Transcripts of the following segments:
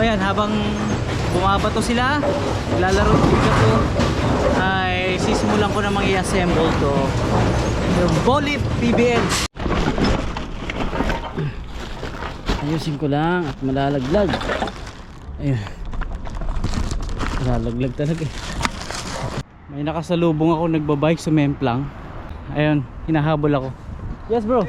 ayan, habang bumabato sila, lalaro ko to, ay sisimulan ko namang i-assemble to. Yung Bolip PBL. Ayusin ko lang at malalaglag. Ayun. Malalaglag talaga eh. May nakasalubong ako nagbabike sa Memplang. Ayun, hinahabol ako. Yes bro.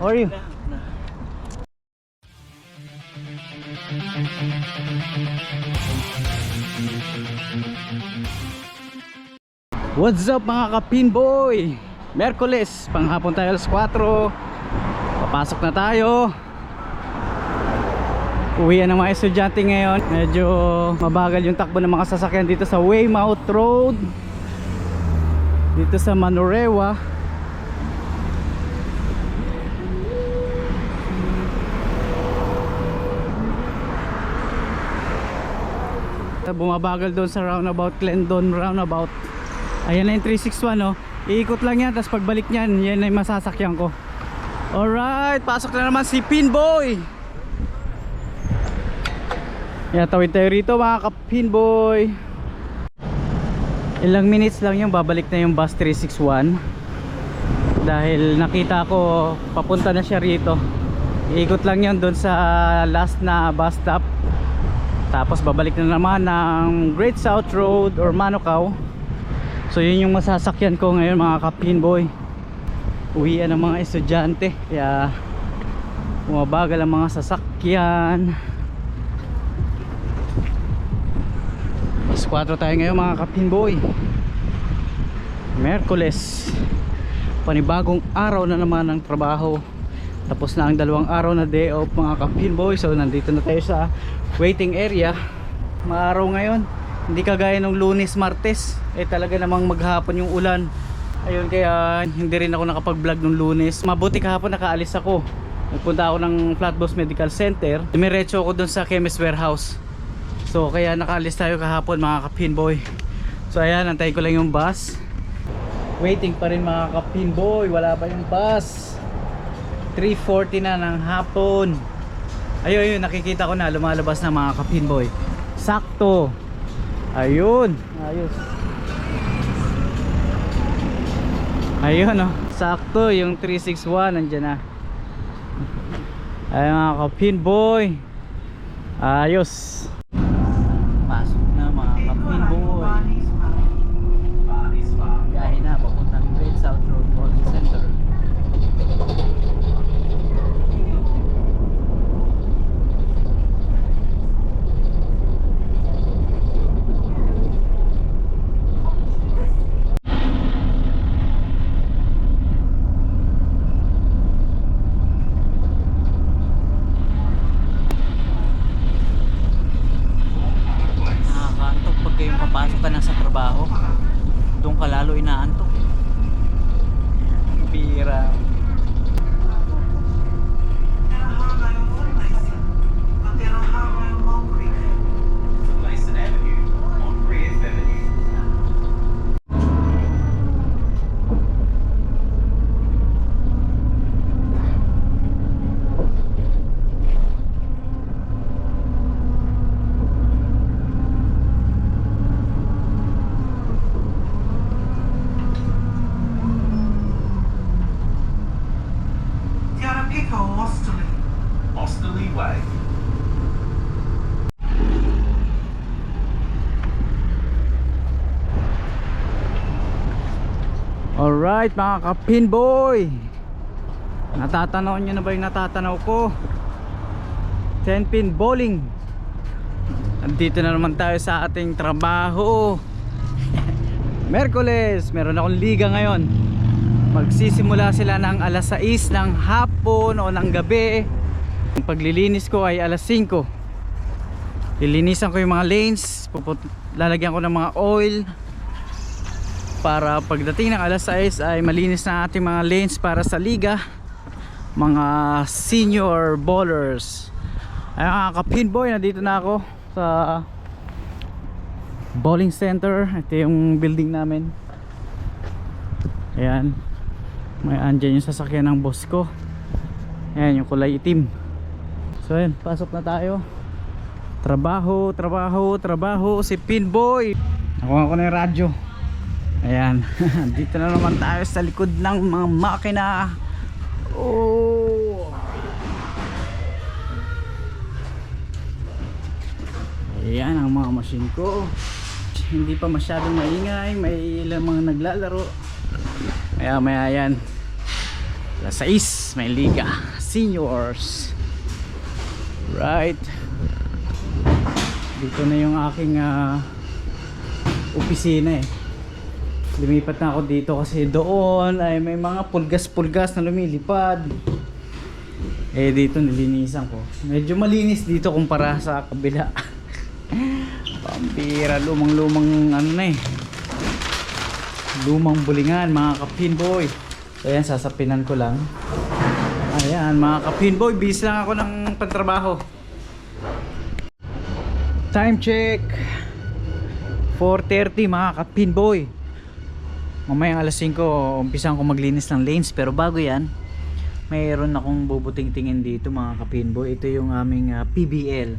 How are you? What's up mga kapinboy? Merkules, panghapon tayo alas 4 Papasok na tayo. Uwian ng mga estudyante ngayon. Medyo mabagal yung takbo ng mga sasakyan dito sa Weymouth Road. Dito sa Manurewa Bumabagal doon sa roundabout Glendon roundabout. Ayan na yung 361 no Iikot lang yan tapos pagbalik niyan Yan na yung masasakyan ko. Alright pasok na naman si Pinboy Yan tawid tayo rito mga ka-Pinboy Ilang minutes lang yung babalik na yung bus 361 Dahil nakita ko papunta na siya rito. Iikot lang yan doon sa last na bus stop Tapos babalik na naman ng Great South Road or Manukau So yun yung masasakyan ko ngayon mga kapinboy Uwian ng mga estudyante Kaya Bumabagal ang mga sasakyan. Mas 4 tayo ngayon mga kapinboy Merkules. Panibagong araw na naman ng trabaho Tapos na ang dalawang araw na day off mga kapinboy So nandito na tayo sa waiting area. Maaraw ngayon hindi kagaya nung lunes martes. Eh talaga namang maghapon yung ulan. Ayun kaya hindi rin ako nakapag vlog nung lunes. Mabuti kahapon nakaalis ako. Nagpunta ako ng Flatbush Medical Center. Dumiretso ako dun sa Chemist Warehouse. So kaya nakaalis tayo kahapon mga kapinboy so ayan antayin ko lang yung bus. Waiting pa rin mga kapinboy wala pa yung bus 3.40 na ng hapon ayun ayun nakikita ko na lumalabas na mga kapinboy sakto Ayun, ayos. Ayun oh, sakto yung 361 nandiyan na. Ayun mga kapin boy. Ayos. Pasok na mga kapin boy. Gahe na papuntang Great South Road Bowling Center. Nakakaantok pag kayong papasok ka na sa trabaho. Doon ka lalo inaantok. Bira. Mason Avenue on Rear Avenue. Tiara Pico, Osterley. Osterley Way. Alright mga kapinboy Natatanaw nyo na ba yung natatanaw ko? 10 pin bowling. Andito na naman tayo sa ating trabaho. Merkules Meron akong liga ngayon. Magsisimula sila ng alas 6 ng hapon o ng gabi. Ang paglilinis ko ay alas 5 Lilinisan ko yung mga lanes Lalagyan ko ng mga oil para pagdating ng alas 6 ay malinis na ating mga lanes para sa liga mga senior bowlers. Ay mga kapinboy nandito na ako sa bowling center. Ito yung building namin. Ayan. May andyan yung sasakyan ng boss ko. Ayan yung kulay itim. So ayan pasok na tayo. Trabaho, trabaho, trabaho si Pinboy. Nakuha ko na yung radyo. Ayan. Dito na naman tayo sa likod ng mga makina. Oh. Ayan ang mga machine ko. Hindi pa masyadong maingay. May ilang mga naglalaro. Maya maya yan. Alas 6 may liga. Seniors. Right. Dito na yung aking ah, opisina eh. Lumipat na ako dito kasi doon ay may mga pulgas-pulgas na lumilipad. Eh dito nilinisan ko. Medyo malinis dito kumpara sa kabila. Pampira, lumang-lumang ano na eh. Lumang bulingan mga kapinboy. So ayan, sasapinan ko lang. Ayan mga kapinboy, bis lang ako ng pantrabaho. Time check. 4.30 mga kapinboy. Mamayang alas 5, umpisan ko maglinis ng lanes. Pero bago yan, mayroon akong bubuting-tingin dito mga kapinboy. Ito yung aming ah, PBL.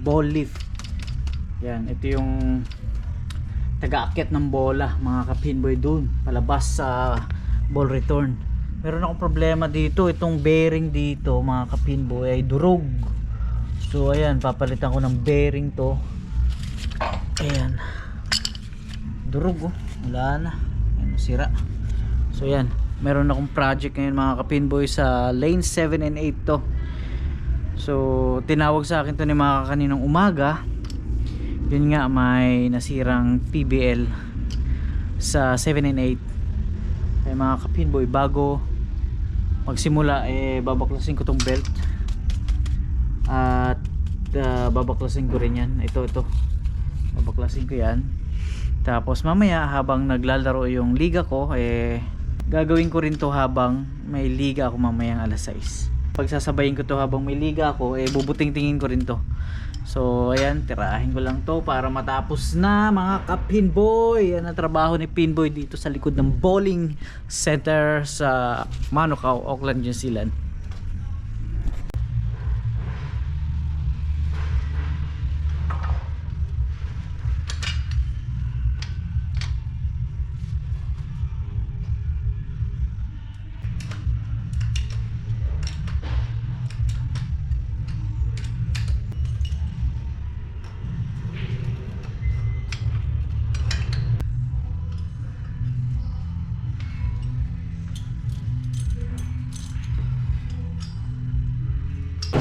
Ball lift. Yan, ito yung taga-akyat ng bola mga kapinboy dun. Palabas sa ball return. Meron akong problema dito. Itong bearing dito mga kapinboy ay durog. So ayan, papalitan ko ng bearing to. Ayan. Durog oh. Wala na. Sira. So ayan, meron akong project ngayon mga kapinboy sa lane 7 and 8 to. So tinawag sa akin to ni mga kaninang umaga. Yun nga may nasirang PBL sa 7 and 8. Kaya mga kapinboy bago magsimula eh babaklasin ko tong belt at uh, babaklasin ko rin yan ito ito babaklasin ko yan tapos mamaya habang naglalaro yung liga ko eh gagawin ko rin to habang may liga ako mamayang alas 6 pagsasabayin ko to habang may liga ako eh bubuting-tingin ko rin to. So ayan tirahin ko lang to para matapos na mga ka-pinboy yan ang trabaho ni pinboy dito sa likod ng bowling center sa Manukau, Auckland, New Zealand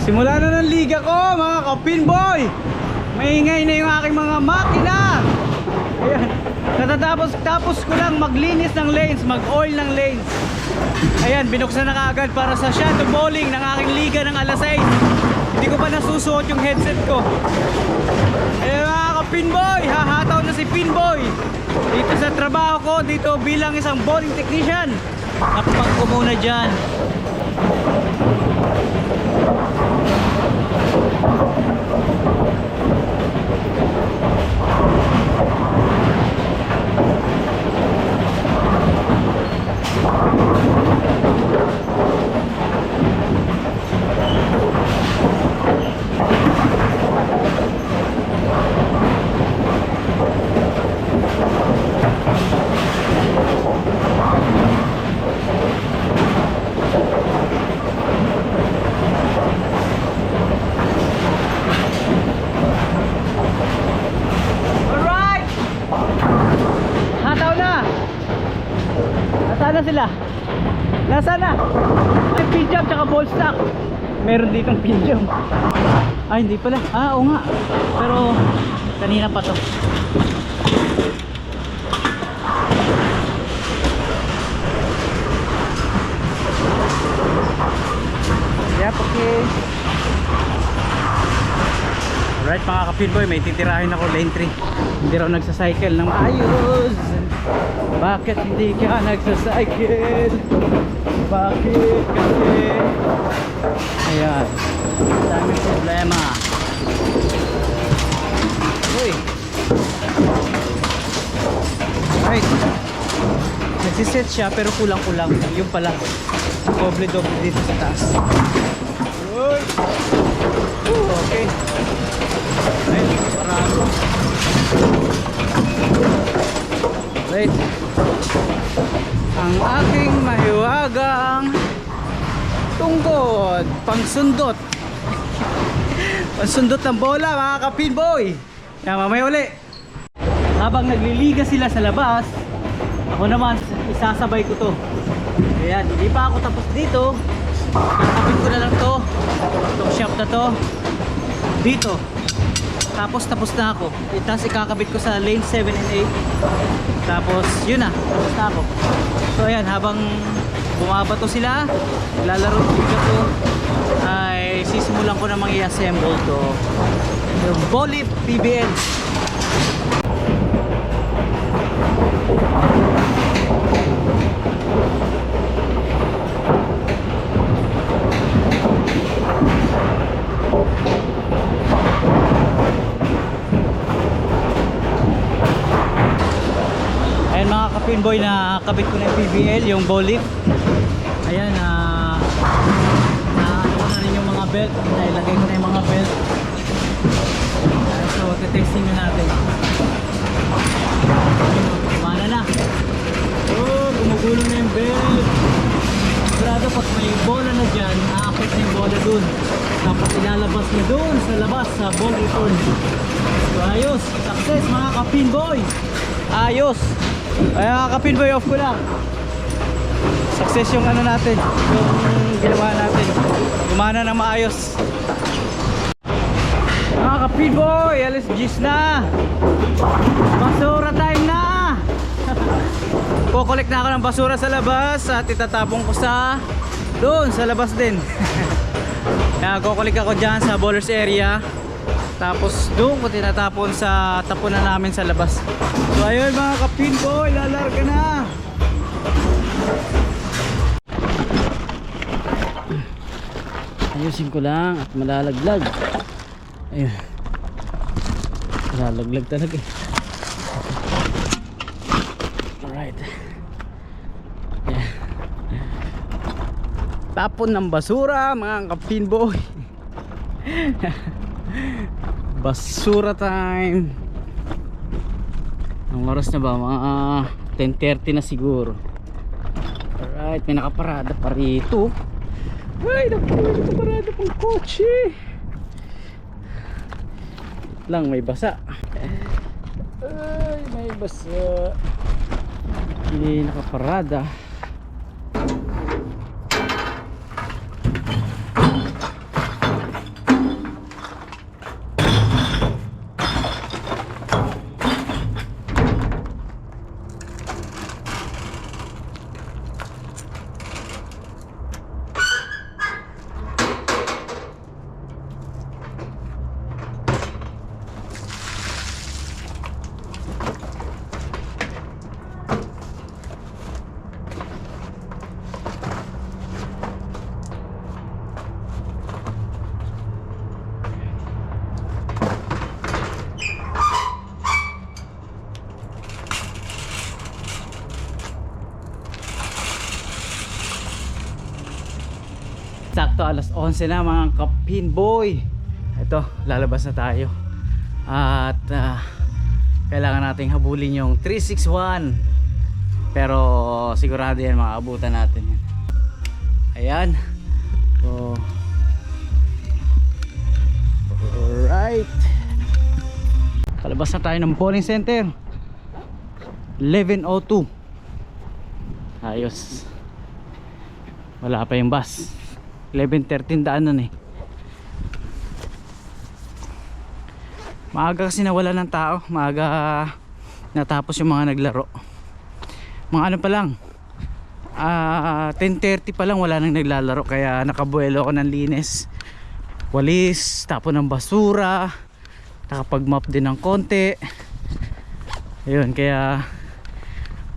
Simula na ng liga ko mga ka-pinboy Maingay na yung aking mga makina. Ayan. Natatapos tapos ko lang maglinis ng lanes Mag oil ng lanes. Ayan binuksan na kaagad para sa shadow bowling ng aking liga ng alas 6 Hindi ko pa nasusuot yung headset ko. Ayan mga ka-pinboy Hahataw na si pinboy Dito sa trabaho ko Dito bilang isang bowling technician. Nakapag ko muna dyan ハハハハ! Nasaan na sila? Nasaan na? Ay, pin jump tsaka ball stack. Meron ditong pin jump. Ay, hindi pala. Ah, oo nga. Pero, kanina pa to. Yep, okay. Alright mga kapinboy, may titirahin ako lane 3 Hindi raw nagsacycle ng maayos Bakit hindi ka nagsacycle? Bakit kasi? Ayan. Daming problema. Uy. Alright Nagsiset siya pero kulang-kulang. Yung pala. Doble-doble dito sa taas. Uy. Okay Wait. Ang aking mahiwagang tungkod, pangsundot. pangsundot ng bola mga kapinboy. Yan, mamaya uli. Habang nagliliga sila sa labas, ako naman, isasabay ko to. Ayan, hindi pa ako tapos dito. Kakapit ko na lang to. Itong shop na to. Dito. Tapos tapos na ako. Tapos ikakabit ko sa lane 7 and 8. Tapos yun na, tapos na ako. So ayan, habang bumabato sila, lalaro ko to, ay sisimulan ko namang i-assemble to. Yung Bolip PBL. Ayan kapinboy na kabit ko na yung PBL, yung bolip. Ayan na ano ko na rin yung mga belt. Nailagay ko na yung mga belt. Ayan, so, testing na natin. Kumana na. Oh, gumugulong na yung belt. Sigurado pag may bola na dyan, aakit na yung bola dun. Tapos ilalabas niya dun sa labas sa ball return. So ayos, success mga kapinboy. Ayos. Ay mga kapinboy off ko lang. Success yung ano natin, yung ginawa natin. Gumana na maayos. Mga kapinboy, alis gis na. Basura time na. Kukolek na ako ng basura sa labas at itatapong ko sa doon sa labas din. Kaya kukulik ako dyan sa bowlers area. Tapos doon ko tinatapon sa tapunan namin sa labas. So ayun mga kapinboy, lalarga na. Ayusin ko lang at malalaglag. Ayun. Malalaglag talaga eh. Alright. Yeah. Tapon ng basura mga kapinboy. basura time. Ang oras na ba? Mga 10.30 na siguro. Alright, may nakaparada pa rito. Ay, naku, may nakaparada pang kotse. Lang, may basa. Ay, may basa. Hindi nakaparada. Sakto alas 11 na mga kapin boy. Ito, lalabas na tayo. At ah, kailangan nating habulin yung 361. Pero sigurado yan makaabutan natin yan. Ayan. So, Alright. Kalabas na tayo ng bowling center. 11.02 Ayos Wala pa yung bus 11.13 daanan eh. Maaga kasi nawala ng tao. Maaga natapos yung mga naglaro. Mga ano pa lang ah 10.30 pa lang wala nang naglalaro Kaya nakabuelo ako ng linis. Walis, tapon ng basura Nakapag-mop din ng konti. Ayun, kaya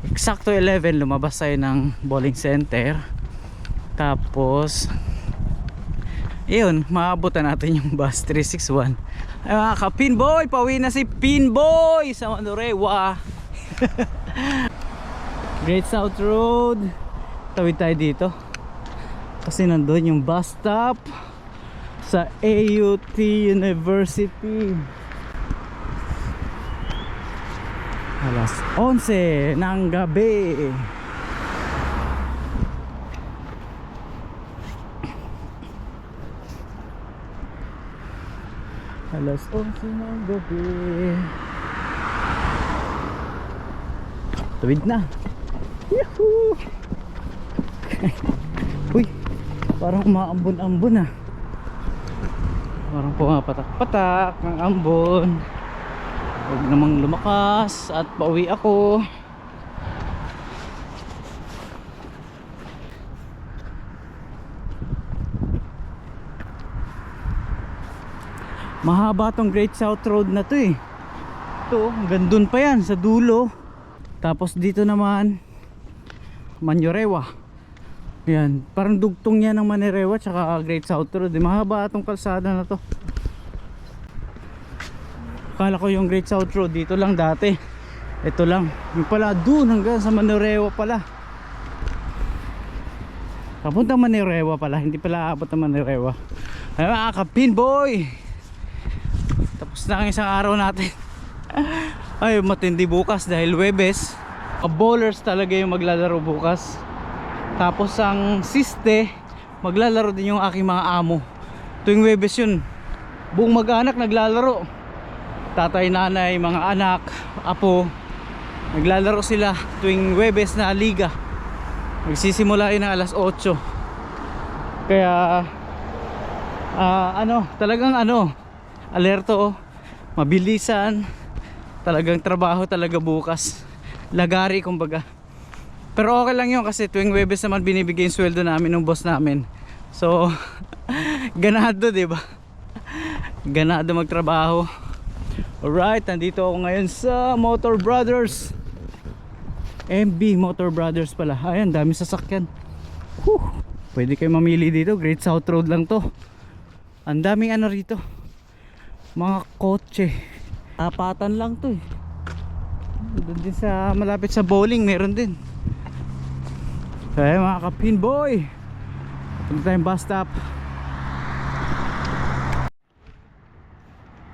Eksakto 11 lumabas tayo ng bowling center. Tapos Ayun, maabutan natin yung bus 361 Ay mga ka-pinboy, pauwi na si Pinboy sa Manurewa Great South Road. Tawid tayo dito. Kasi nandun yung bus stop Sa AUT University. Alas 11 ng gabi. Alas 11 ng gabi. Tuwid na. Yahoo! Uy, parang umaambon-ambon ah. Parang pumapatak-patak ng ambon. Huwag namang lumakas at pauwi ako. Mahaba tong Great South Road na to eh. Ito, hanggang dun pa yan sa dulo. Tapos dito naman Manyorewa. Yan, parang dugtong yan ng Manerewa tsaka Great South Road. Eh, mahaba itong kalsada na to. Akala ko yung Great South Road dito lang dati. Ito lang. Yung pala doon hanggang sa Manerewa pala. Papuntang Manerewa pala, hindi pala aabot ng Manerewa. Ay mga kapin boy! Na ang isang araw natin. Ay matindi bukas dahil Webes. Bowlers talaga yung maglalaro bukas. Tapos ang siste, maglalaro din yung aking mga amo. Tuwing Webes yun. Buong mag-anak naglalaro. Tatay, nanay, mga anak, apo. Naglalaro sila tuwing Webes na liga. Magsisimula yun ng alas 8. Kaya ah, ano, talagang ano, alerto oh. Mabilisan. Talagang trabaho talaga bukas. Lagari kumbaga. Pero okay lang yun kasi tuwing Webes naman binibigay yung sweldo namin ng boss namin. So, ganado ba? Ganado magtrabaho. Alright, nandito ako ngayon sa Motor Brothers. MB Motor Brothers pala. Ayan, dami sasakyan. Whew. Pwede kayo mamili dito. Great South Road lang to. Ang daming ano rito. Mga kotse. Apatan lang to eh. Doon din sa malapit sa bowling meron din. So ayan mga kapin boy. Punta tayong bus stop.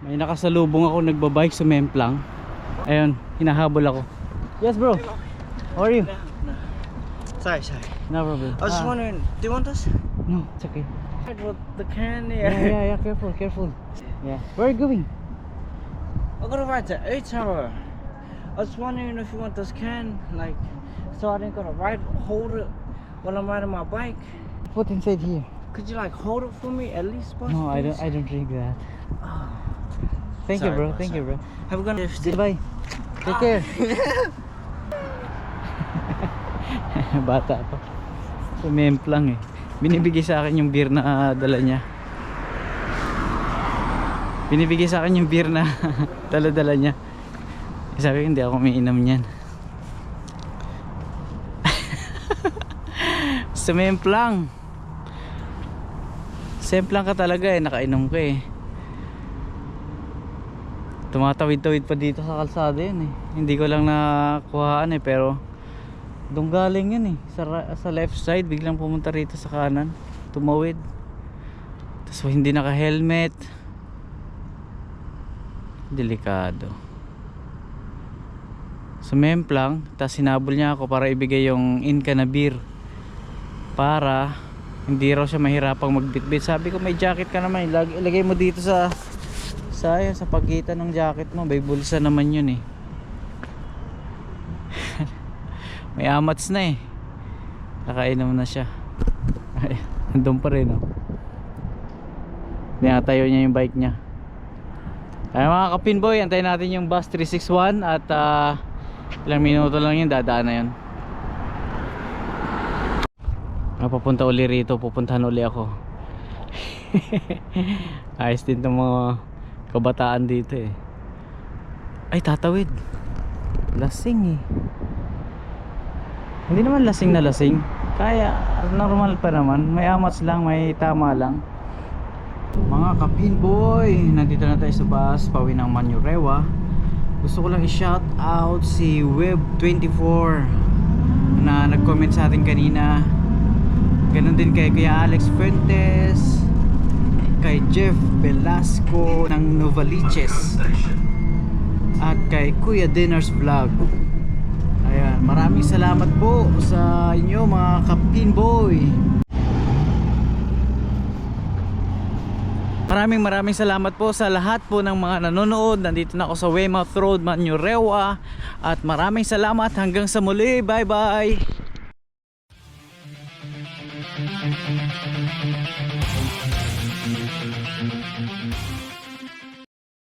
May nakasalubong ako nagbabike sa Memplang. Ayun, hinahabol ako. Yes bro. How are you? Sorry, sorry. No problem. I was just Ah, wondering, do you want this? No, it's okay. The can Yeah, yeah, yeah, careful, careful. Yeah. Where are you going? I'm gonna ride to A Tower. I was wondering if you want this can, like, so I didn't gonna ride, hold it when I'm riding my bike. Put inside here. Could you like hold it for me at least? boss, No, I don't? I don't drink that. Oh. Thank you Sorry, bro, bro, thank you bro. Have a good night. Goodbye. Take care. Bata pa. Sumemplang eh. Binibigay sa akin yung beer na ah, dala niya. Binibigay sa akin yung beer na dala-dala niya. Sabi ko hindi ako umiinom niyan. Sumemplang. Semplang ka talaga eh, nakainom ka eh. Tumatawid-tawid pa dito sa kalsada yun eh. Hindi ko lang nakuhaan eh pero doon galing yun eh. Sa, sa left side biglang pumunta rito sa kanan. Tumawid. Tapos hindi naka-helmet. Delikado. Sumemplang, tapos sinabol niya ako para ibigay yung inka na beer. Para hindi raw siya mahirapang magbitbit. Sabi ko may jacket ka naman, ilag- ilagay mo dito sa sa ayan, sa pagitan ng jacket mo, may bulsa naman yun eh. may amats na eh. Nakainom na siya. Ay, nandun pa rin oh. Tinatayo niya yung bike niya. Ay mga kapin boy, antayin natin yung bus 361 at ah, ilang minuto lang yun, dadaan na yun. Ah, papunta uli rito, pupuntahan uli ako. Ayos din itong mga kabataan dito eh. Ay, tatawid. Lasing eh. Hindi naman lasing na lasing. Kaya, normal pa naman. May amats lang, may tama lang. Mga kapin boy, nandito na tayo sa bus, pawi ng Manyurewa. Gusto ko lang i-shout out si Web24 na nag-comment sa atin kanina. Ganon din kay Kuya Alex Fuentes, kay Jeff Velasco ng Novaliches. At kay Kuya Dinners Vlog. Ayan, maraming salamat po sa inyo mga kapinboy. Maraming maraming salamat po sa lahat po ng mga nanonood. Nandito na ako sa Weymouth Road, Manurewa. At maraming salamat hanggang sa muli. Bye bye!